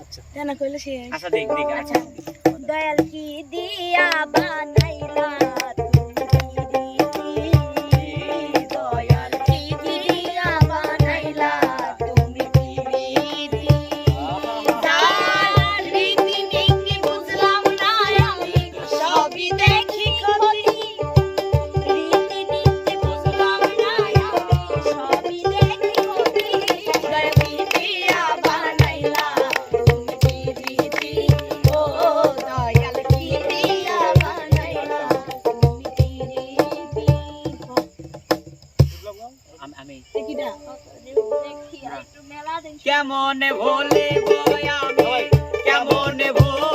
আচ্ছা।, আচ্ছা দিয়া বানা কেমন ভোলে আমি? কেমন ভোলে